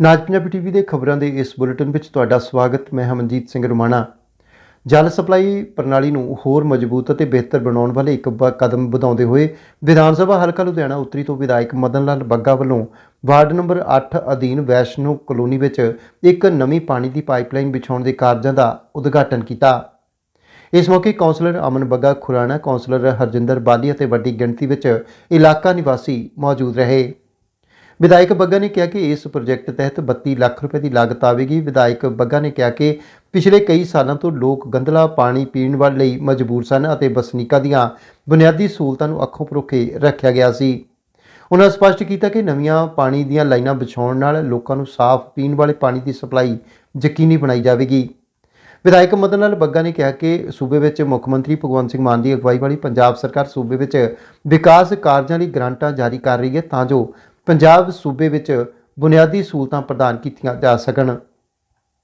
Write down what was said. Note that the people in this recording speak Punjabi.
ਨਾਜ ਪੰਜਾਬੀ ਟੀਵੀ ਦੇ ਖਬਰਾਂ ਦੇ ਇਸ ਬੁਲੇਟਿਨ ਵਿੱਚ ਤੁਹਾਡਾ ਸਵਾਗਤ। ਮੈਂ ਹਮਨਜੀਤ ਸਿੰਘ ਰੁਮਾਣਾ। ਜਲ ਸਪਲਾਈ ਪ੍ਰਣਾਲੀ ਨੂੰ ਹੋਰ ਮਜ਼ਬੂਤ ਅਤੇ ਬਿਹਤਰ ਬਣਾਉਣ ਵਾਲੇ ਇੱਕ ਬ- ਕਦਮ ਵਧਾਉਂਦੇ ਹੋਏ ਵਿਧਾਨ ਸਭਾ ਹਲਕਾ ਲੁਧਿਆਣਾ ਉੱਤਰੀ ਤੋਂ ਵਿਧਾਇਕ ਮਦਨ ਲਾਲ ਬੱਗਾ ਵੱਲੋਂ ਵਾਰਡ ਨੰਬਰ 8 ਅਧੀਨ ਵੈਸ਼ਨੋ ਕਲੋਨੀ ਵਿੱਚ ਇੱਕ ਨਵੀਂ ਪਾਣੀ ਦੀ ਪਾਈਪਲਾਈਨ ਵਿਛਾਉਣ ਦੇ ਕਾਰਜਾਂ ਦਾ ਉਦਘਾਟਨ ਕੀਤਾ। ਇਸ ਮੌਕੇ ਕੌਂਸਲਰ ਅਮਨ ਬੱਗਾ, ਖੁਰਾਣਾ ਕੌਂਸਲਰ ਹਰਜਿੰਦਰ ਬਾਲੀ ਅਤੇ ਵੱਡੀ ਗਿਣਤੀ ਵਿੱਚ ਇਲਾਕਾ ਨਿਵਾਸੀ ਮੌਜੂਦ ਰਹੇ। ਵਿਧਾਇਕ ਬੱਗਾ ਨੇ ਕਿਹਾ ਕਿ ਇਸ ਪ੍ਰੋਜੈਕਟ ਤਹਿਤ 32 ਲੱਖ ਰੁਪਏ ਦੀ ਲਾਗਤ ਆਵੇਗੀ। ਵਿਧਾਇਕ ਬੱਗਾ ਨੇ ਕਿਹਾ ਕਿ ਪਿਛਲੇ ਕਈ ਸਾਲਾਂ ਤੋਂ ਲੋਕ ਗੰਦਲਾ ਪਾਣੀ ਪੀਣ ਵਾਲੇ ਲਈ ਮਜਬੂਰ ਸਨ ਅਤੇ ਵਸਨੀਕਾਂ ਦੀਆਂ ਬੁਨਿਆਦੀ ਸਹੂਲਤਾਂ ਨੂੰ ਅੱਖੋਂ ਪਰੋਖੇ ਰੱਖਿਆ ਗਿਆ ਸੀ। ਉਹਨਾਂ ਸਪਸ਼ਟ ਕੀਤਾ ਕਿ ਨਵੀਆਂ ਪਾਣੀ ਦੀਆਂ ਲਾਈਨਾਂ ਵਿਛਾਉਣ ਨਾਲ ਲੋਕਾਂ ਨੂੰ ਸਾਫ਼ ਪੀਣ ਵਾਲੇ ਪਾਣੀ ਦੀ ਸਪਲਾਈ ਯਕੀਨੀ ਬਣਾਈ ਜਾਵੇਗੀ। ਵਿਧਾਇਕ ਮਦਨ ਲਾਲ ਬੱਗਾ ਨੇ ਕਿਹਾ ਕਿ ਸੂਬੇ ਵਿੱਚ ਮੁੱਖ ਮੰਤਰੀ ਭਗਵੰਤ ਸਿੰਘ ਮਾਨ ਦੀ ਅਗਵਾਈ ਵਾਲੀ ਪੰਜਾਬ ਸਰਕਾਰ ਸੂਬੇ ਵਿੱਚ ਵਿਕਾਸ ਕਾਰਜਾਂ ਲਈ ਗ੍ਰਾਂਟਾਂ ਜਾਰੀ ਕਰ ਰਹੀ ਹੈ ਤਾਂ ਜੋ ਪੰਜਾਬ ਸੂਬੇ ਵਿੱਚ ਬੁਨਿਆਦੀ ਸਹੂਲਤਾਂ ਪ੍ਰਦਾਨ ਕੀਤੀਆਂ ਜਾ ਸਕਣ।